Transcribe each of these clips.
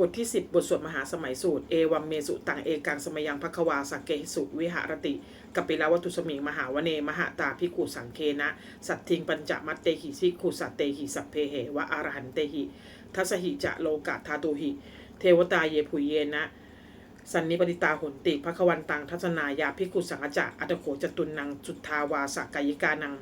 บทที่ 10 บทสวดมหาสมัยสูตร เอวัมเมสุตังเอกังสมยังภควาสักเกหิสุวิหารติกัปปิลาวัตุสมิงมหาวเน มหาตาพิกุสังเคนะ สัตทิงปัญจมัตเตหิสิกุสัตเตหิสัพเพเหวะอารหันเตหิ ทัสหิจะโลกะทาตุหิ เทวตาเยผุเยนะ สันนิปติตาหนติภควันตังทัศนายาพิกุสังฆจะอัตโขจตุนังจุทาวาสกายิกานัง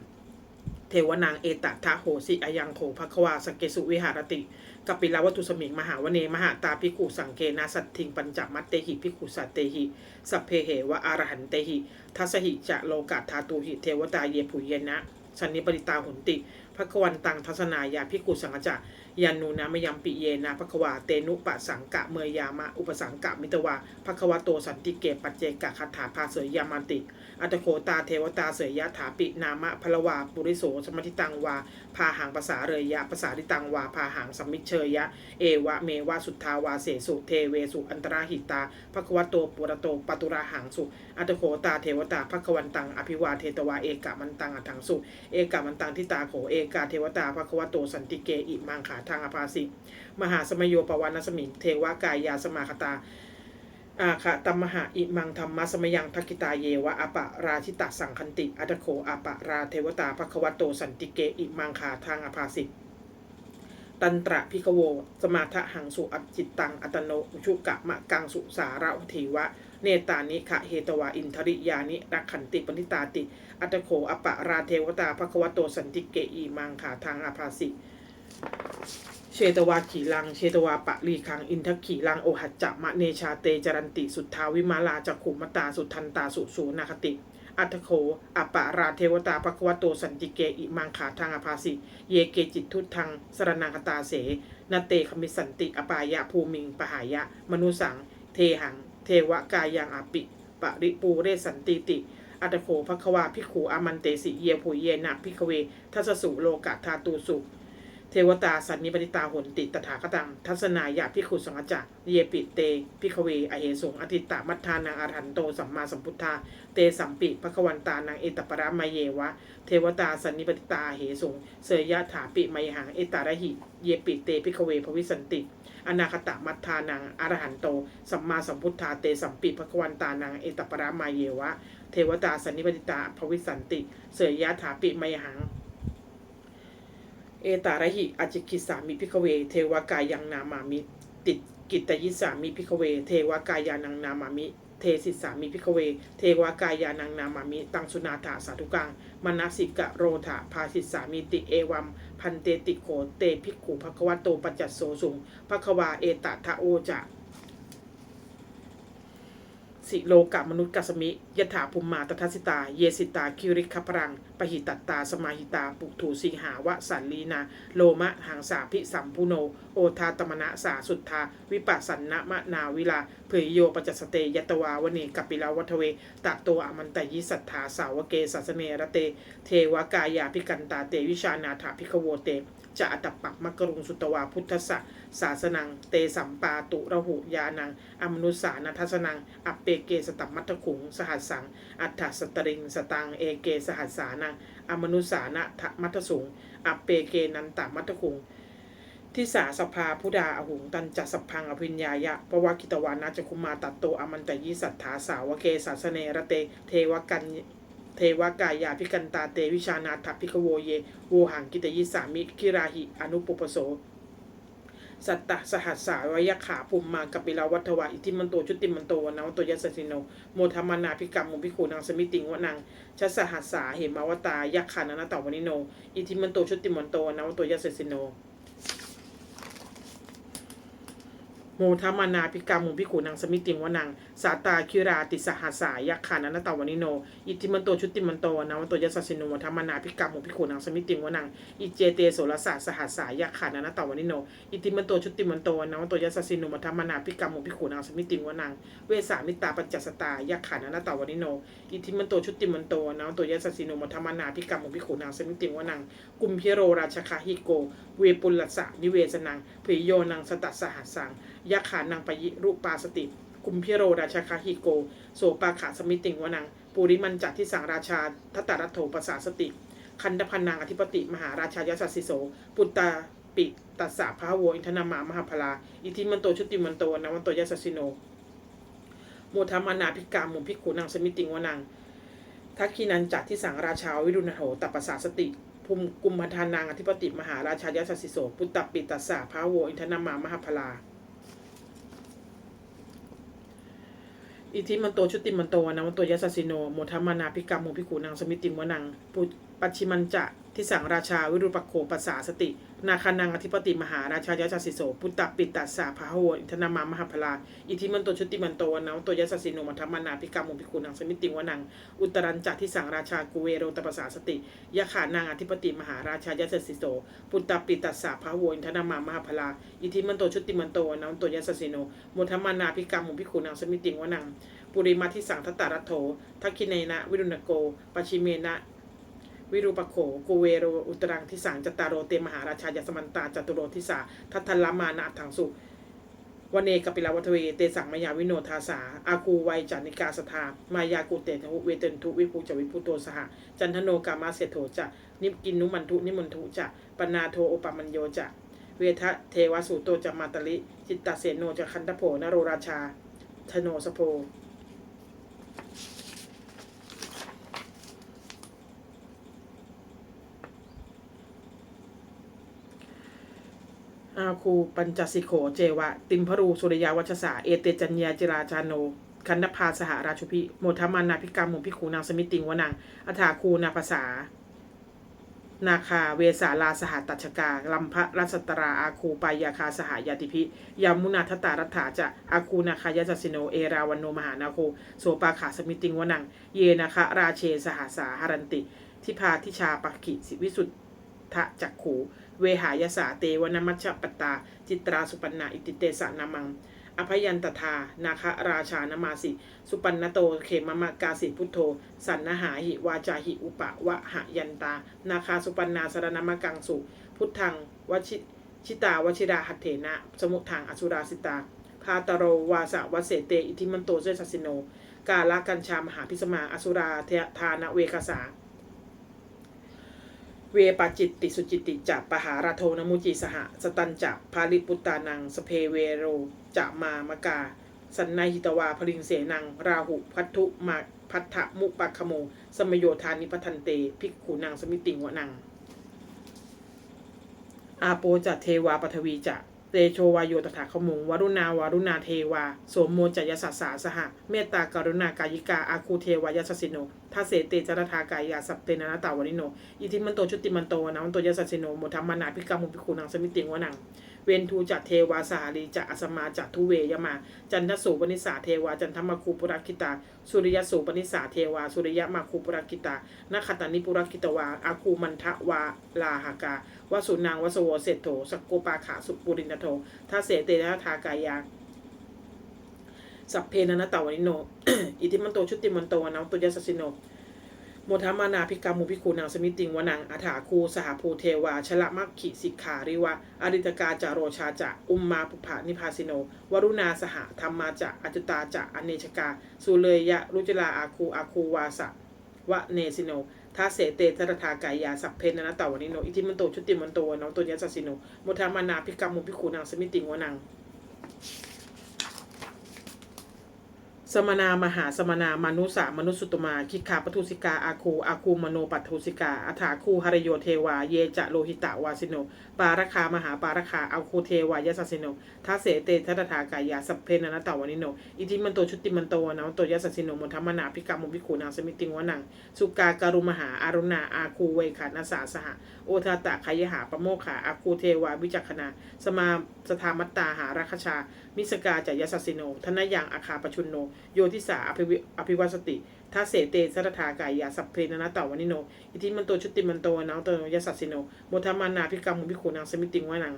เทวนางเอตทะโหสิอายังโขภควาสเกสุวิหารติ กัปปิลาวัตุสมิงมหาวเนมหาตาพิกุสังเกนะสัตทิงปัญจมัตเตหิพิกุสัตเตหิสัพเพเหวะอารหันเตหิทัสหิจะโลกาธาตูหิเทวตาเยผุเยนะชันนิปติตาหุนติ ภควันตังทัศนายาพิกุสังฆจะยานูนามยมปิเยนะภควาเตนุปะสังกะเมยามะอุปสังกะมิตวาภควาโตสันติเกปัจเจกะคาถาภาเสยยามันติ อัตโคตาเทวตาเสยยะถาปินามะพลวาปุริโสสมติตังวาพาหังภาษาเรยยะภาษาทิตังวาพาหังสัมมิเชยยะ เอวะเมวะสุทธาวาเสสุเทเวสุอันตราหิตาภควาโตปุระโตปตุราหังสุ อัตโคตาเทวตาภควันตังอภิวาเทตวาเอกะมันตังอัถังสุ เอกะมันตังทิตาโขเอกาเทวตาภควโตสันติเกอิมังขาทางอภาสิมหาสมโยปวานสมิเทวกายาสมาคตาอาคะตัมมหาอิมังธรรมสมยังทักิตาเยวะอปะราชิตะสังคันติอัตโคอปะราเทวตาภควโตสันติเกอิมังคาทางอภาสิตันตระพิกโว สมาทะหังสุอัจจิตตังอัตโนอุชุกะมะกังสุสาระอุทีวะ เนตานิขะเฮตวาอินทริยานิรักขันติปนิตาติ อัตโคอปะราเทวตาภควโตสันติเกอิมังคาทางอาภาสิเชตวาขีลัง เชตวาปะลีคัง อินทขีลัง โอหัจจะมะเนชาเตจรันติ สุทธาวิมาลาจักขุมตา สุทันตา สุสูนาคติ อัตโคอปะราเทวตาภควโตสันติเกอิมังขาทางอภาสิ เยเกจิตทุทังสรนังคตาเส นเตคมิสันติ อปายะภูมิง ปหายะ มนุสัง เทหัง เทวกายยังอปิปริปูเรสันติติ อัตโขภควาพิขูอามันเตสิเยผูเยนะพิกเวทัสสุโลกะทาตูสุ เทวตาสันนิปติตาหนติตถาคตัง ทัศนายาพิคุสังฆจักเยปิเตพิกเวอเหสงอติตามัทธานังอาหันโตสัมมาสัมพุทธา เตสัมปิภควันตานังเอตปรามเยวะ เทวตาสันนิปติตาเหสงเสยยะถาปิไมหังเอตาระหิ เยปิเตพิกเวภวิสันติ อนาคตมัทธานังอรหันโตสัมมาสัมพุทธาเตสัมปิภควันตานังเอตปรามเยวะ เทวตาสันนิปติตาภวิสันติ เสยยะถาปิไมหัง เอตาระหิอจิกิสามิพิกเว เทวกายังนามามิ ติดกิตยิสามิพิกเว เทวกายานังนามามิ เทสิสามิพิกเว เทวกายานังนามามิ ตังสุนาถาสาธุกังมนัสิกะโรธาภาสิสามิติเอวัม พันเตติโขเตภิกขุภควโตปัจจัสโสสุงภควาเอตทะโอจะ สิโลกะมนุษย์กัสมิยถาภูมิมาตทัสสิตา เยสิตาคิริคปรังปหิตัตตาสมาหิตา ปุถุสิงหาวะสันลีนา โลมะหังสาพิสัมพุโน โอทาตมณะสาสุทธา วิปัสสันนะมะนาวิลาเผยโยปจัสเตยตวาวเนกัปปิลาวัทเวตะโตอมันตยิสัทธาสาวเกสัสเนระเต เทวกายาพิกันตาเตวิชานาถาพิกโวเต จะอัตปักมกรุงสุตวาพุทธะศาสนัง เตสัมปาตุระหุยานังอมนุสานัทสนัง อัปเปเกสตัมมัทขุง สหัสสัง อัฏฐสตริง สตัง เอเกสหัสสานังอมนุสานะทมัทสุง อัปเปเกนันตมัทขุงทิสาสภาพุดาอหุงตันจัสพพังอภิญญายะปวากิตวานาจคุมาตัตโตอมันตยิสัทธาสาวเกสาสเนระเต เทวกัน เทวกายาพิกันตาเตวิชานาถพิกโวเย โวหังกิตยิสามิคิราหิอนุปุปโส สัตตะสหัสสาวยขาภูมิมากัปปิลาวัฏวาอิทิมันโตชุติมันโตวนาวัตโตยัสสิโนโมธรรมนาพิกรรมมุพิขูนางสมิติงวนังชัสหัสสาเหมาวตายักขานานาตาวนิโนอิทิมันโตชุติมันโตวนาวัตโตยัสสิโนโมทามนาพิกรรมมุพิขูนางสมิติงวนัง สาตาคิราติสหัสสายักขานานาตาวนิโนอิทิมันโตชุติมันโตนาวัตโตยัสสินโมธรรมนาพิกรรมุพิขูนางสมิติงวนังอิเจเตโสรสาสหัสสายักขานานาตาวนิโน อิติมันโตชุติมันโตนะวันโตยัสสินุมัทมนาพิกรรมุพิขูนางสมิติงวนัง เวสามิตาปัจจัสตายักขานานาตาวนิโน อิทิมันโตชุติมันโตนะวันโตยัสสินุมัทมนาพิกรรมุพิขูนางสมิติงวนัง กุมพิโรราชคาฮิโก เวปุลลัสะนิเวสนังพิโยนังสตัสสหัสสังยักขานังปยิรูปาสติ กุมพิโรราชคาฮิโก โสปาขาสมิติงวนัง ปุริมันจัตที่สังราชาทัตตารัตโถปสาสติ คันดพันนางอธิปติ มหาราชายสัสสิโส ปุตตาปิตัสสะพะโวอินทนามามหาพลา อิทิมันโตชุติมันโตนะวันโตยะสัสสิโนโมทามานาพิกามุมพิกขุนังสมิติงวนังทักคีนันจัดที่สังราชาวิรุณโถตัปสาสติภูมิกุมพันธานังอธิปติมหาราชายสัสสิโส ปุตตปิตัสสะพะโวอินทนามามหาพลา อิทิมันโตชุติมันโตนะมันโตยะสัสสิโนโมทามานาพิกามุมพิกูนางสมิติมวนังพุ ปัจฉิมันจะที่สังราชาวิรุปโขปัสสาสติ นาคานังอธิปติมหาราชายสัสสิโสปุตตปิตัสสะพะโวอินทนามามหาพลาอิทิมันโตชุติมันโตนะวันโตยะสสิโนมัทมานาพิกามุมพิกุนังสมิติงวนัง อุตรันจัที่สังราชากุเวโรตปสาสติยะขานางอธิปติมหาราชายสัสสิโสปุตตปิตัสสะพะโวอินทนามามหาพลาอิทิมันโตชุติมันโตนะวันโตยะสสิโนโมทมานาพิกามุมพิกุนังสมิติงวนังปุริมาทิสังทตตารัตโถทักคิเนนะวิรุณโกปชิเมนะ วิรูปโขกูเวโรอุตรังทิสังจตารโรเตมหาราชายสมันตาจตุโรทิสาทัทธลมานะถังสุวันเนกปิลาวัทเวเตสังมายาวิโนทาสาอากูไวจานิกาสทามายากูเตทหุเวเตนทุวิภูจวิภูโตสหจันทโนกามาเสโถจะนิกินนุมันทุนิมนทุจะปนาโทโอปมัญโยจะเวทะเทวสุโตจะมาตลิจิตตเสโนจะคันทโพนโรราชาธโนสโพ อาคูปัญจสิโขเจวะ ติมพรูสุริยาวัชสาเอเตจัญญาจิราจาโนคันนภาสหราชุพิโมทมานาพิกรรมมุมพิคูนางสมิติงวนังอัฐาคูนาภาษา นาคาเวสาลาสหตัชกาลัมพะรัสตราอาคูปายาคาสหายาติพิยามุนาทตารัฐาจะอาคูนาคายาจสิโนเอราวันโนมหานาโคโสปาขาสมิติงวนัง เยนาคะราเชสหาสาหรันติ ทิพาทิชาปักขิสิวิสุทธะจักขู เวหายสาเตวนมัชฌปตา จิตราสุปันนาอิติเตสะนามัง อภยันตทานาคราชานมาสิ สุปันนโตเขมมะกาสิพุทโธ สันนหาหิวาจาหิอุปะวะหะยันตา นาคาสุปันนาสรณมกังสุ พุทธังวชิชิตาวชิราหัตเถนะ สมุทังอสุราสิตาพาตโรวาสะวเสเต อิทิมันโตเจสัสสิโน กาลกัญชามหาพิสมาอสุราเททานเวคสา เวปาจิตติสุจิติจะปหาราโทนมุจิสหะ สตันจะพาลิปุตตานัง สเพเวโรจะมามกา สันนายหิตวาพลิงเสนัง ราหุพัทุมาพัทธมุปะคโม สมโยธานิพัทันเต ภิกขุนังสมิติงวนัง อาโปจะเทวาปทวีจะ เตโชวายโยตถาขมุงวรุณาวารุณาเทวาโสมโมจยสัสสาสหะเมตตาการุณากายิกาอาคูเทวายสัสิโนทาเสเตจรทากายาสัพเพนานตาวนิโนอิทิมันโตชุติมันโตนะมันโตยสัสสิโนโมทัมมานาพิกามุปิคูนังสมิติงวนัง เวนทูจัเทวาสหารีจะอสมาจัทุเวยมา จันทสูปนิสาเทวา จันทมาคูปุรกิตา สุริยสูปนิสาเทวา สุริยมาคูปุรกิตานาคตันิปุรกิตวาอาคูมันทะวาลาหากาวสุนางวสวเศรษโถสกโกปาขาสุปุรินโททาเสเตนะทากายาสัพเพนันตาวนิโน อิทิมันโตชุติมันโตนะตุยสัสสิโน มทมานาพิกามุพิคูนางสมิติงวนังอาถาคูสหภูเทวา ชละมักขิสิกขาริวะอริตกาจาโรชาจะ อุมมาปุภานิพาสิโน วรุณาสหธรรมาจะอจุตาจะอเนชกา สุเลยยะ รุจลาอาคูอาคูวาสะวะเนสิโนทาเสเตทรทากายาสัพเพนนะตาวนิโน อิทิมันโตชุติมันโตน้องตัวยสัสสิโนโมทามานาพิกามุพิคูนางสมิติงวนัง สมนามหาสมนามนุสามนุสุตมา คิขาปทุสิกาอาคูอาคูมโนปัทุสิกาอัฐาคูหรโยเทวา เยจะโลหิตะวาสิโน ปารคามหาปารคาอาคูเทวายสัสสิโนทัเสเตทัตถากายาสัพเพนนตาวานิโน อิทิมันโตชุติมันโตนะโตยสัสสิโนมนทมนาพิกามุพิคูนางสมิติงวนัง สุกาการุมหาอารุณาอาคูเวขานาสาสหะโอทาตะขยหาปโมขาอาคูเทวาวิจักขณาสมาสธามัตตาหาราคชา มิสกาจายสัสสิโน ธนยังอาคาปชุนโนโยทิสาอภิวัสติทาเสเตสรทากายาสัพเพนนะตาวนิโน อิทิมันโตชุติมันโตนะโตยสัสสิโนโมทามานาพิกรรมุพิคูนางสมิติงวานัง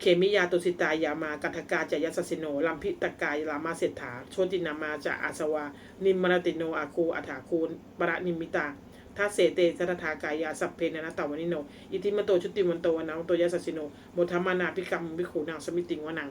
เขมิยาตุสิตายามากัทกาจายสัสสิโนลัมพิตกายลามาเศรษฐาโชตินามาจะอาสวา นิมมรติโนอาคูอัฐาคูปรนิมิตาทาเสเตสรทากายาสัพเพนนะตาวนิโน อิทิมันโตชุติมันโตนะโตยสัสสิโนโมทามานาพิกรรมุพิคูนางสมิติงวานัง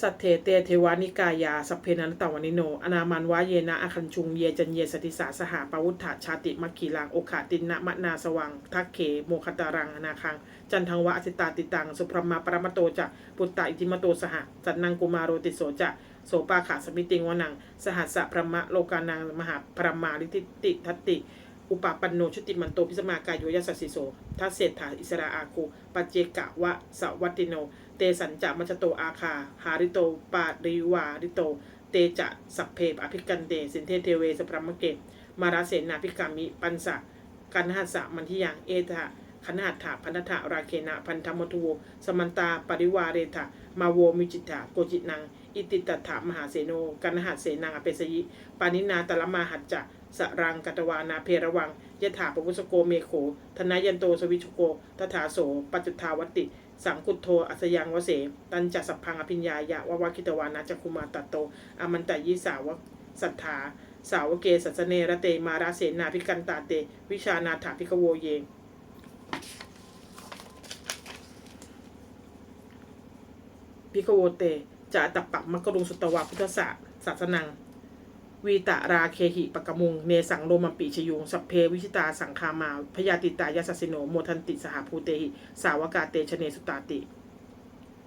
สัทเทเตเทวานิกายาสัพเพนันตวานิโน อนามันวะเยนะอคันชุงเยจันเยสติสาสหาปวุฒาชาติมัคคีลังโอขาตินนะมะนาสวัง ทักเขโมคตารังอนาคัง จันทังวะอสิตาติตัง สุพรมาปรมโตจะปุตตะอิติมโตสหสันนังกุมารโรติโสจะโสปาขาสมิติงวนัง สหัสสะพรมะโลกานังมหาพรมาลิติติทัตติ อุปาปันโนชุติมันโตพิสมากายโยยัสสิโสทัสเศรษฐาอิสราอาคูปัจเจกะวะสวัตติโน เตสัญจะมัจโตอาคา หาริโตปาริวาริโต เตจะสัพเพปอภิกันเตสินเทเทเวสพรมเกตมาราเสนาภิกามิปันสะกันหัสสะมันทิยังเอทะคณหัตถาพันธะราเคนะพันธมทุโวสมันตาปริวาเรทะมาโวมิจิตาโกจินัง อิติตถามหาเสโนกันหัสเสนังเปสยิ ปานินาตละมาหัจจะสรังกัตวานาเพระวังยะถาปวุสโกเมโข ธนายันโตสวิชุโกตถาโสปัจจุทาวติ สังคุตโทอัสยังวเส ตันจัสัพพังอภิญญายะวะวะคิตวานาจักุมาตตโต อมันตยิสาวสัทธา สาวเกสัสเนระเตมาราเสนาพิกันตาเต วิชานาถาพิกโวเยพิกโวเต จะตัปปักมกรุงสุตวาพุทธศาศาสนัง วีตาราเคหิปกมุง เนสังโรมัมปีชยุง สัพเพวิชิตาสังคามา พยาติตายาสสิโน โมทันติสหภูเตหิ สาวกาเตชเนสุตาติ